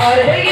அவர்களை